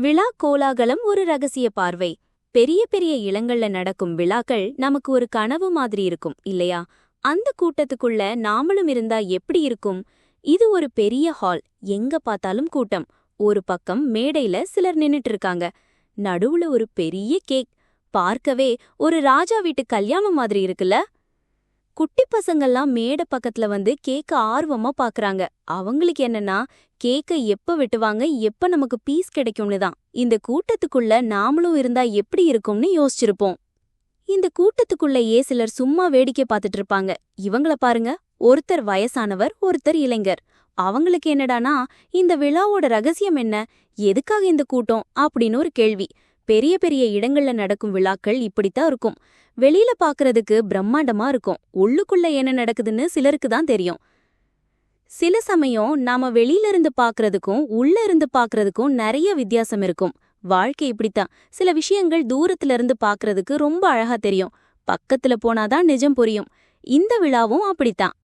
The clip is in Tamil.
விழா கோலாகலம் ஒரு ரகசிய பார்வை. பெரிய பெரிய இளங்கள்ல நடக்கும் விழாக்கள் நமக்கு ஒரு கனவு மாதிரி இருக்கும் இல்லையா? அந்த கூட்டத்துக்குள்ள நாமளும் இருந்தா எப்படி இருக்கும்? இது ஒரு பெரிய ஹால் எங்க பார்த்தாலும் கூட்டம். ஒரு பக்கம் மேடையில சிலர் நின்னுட்டு இருக்காங்க. நடுவுல ஒரு பெரிய கேக். பார்க்கவே ஒரு ராஜா வீட்டு கல்யாணம் மாதிரி இருக்குல்ல? குட்டி பசங்கள்லாம் மேடை பக்கத்துல வந்து கேக்க ஆர்வமா பாக்குறாங்க. அவங்களுக்கு என்னன்னா கேக்க எப்ப வெட்டுவாங்க எப்ப நமக்கு பீஸ் கிடைக்கும்னு தான். இந்த கூட்டத்துக்குள்ள நாமளும் இருந்தா எப்படி இருக்கும்னு யோசிச்சிருப்போம். இந்த கூட்டத்துக்குள்ளேயே சிலர் சும்மா வேடிக்கை பார்த்துட்டு இருப்பாங்க. இவங்கள பாருங்க ஒருத்தர் வயசானவர் ஒருத்தர் இளைஞர். அவங்களுக்கு என்னடானா இந்த விழாவோட ரகசியம் என்ன எதுக்காக இந்த கூட்டம் அப்படின்னு ஒரு கேள்வி. பெரிய பெரிய இடங்கள்ல நடக்கும் விழாக்கள் இப்படித்தான் இருக்கும். வெளியில பாக்குறதுக்கு பிரம்மாண்டமா இருக்கும். உள்ளுக்குள்ள என்ன நடக்குதுன்னு சிலருக்கு தான் தெரியும். சில சமயம் நாம வெளியில இருந்து பாக்குறதுக்கும் உள்ள இருந்து பாக்குறதுக்கும் நிறைய வித்தியாசம் இருக்கும். வாழ்க்கை இப்படித்தான். சில விஷயங்கள் தூரத்துல இருந்து பாக்குறதுக்கு ரொம்ப அழகா தெரியும். பக்கத்துல போனாதான் நிஜம் புரியும். இந்த விழாவும் அப்படித்தான்.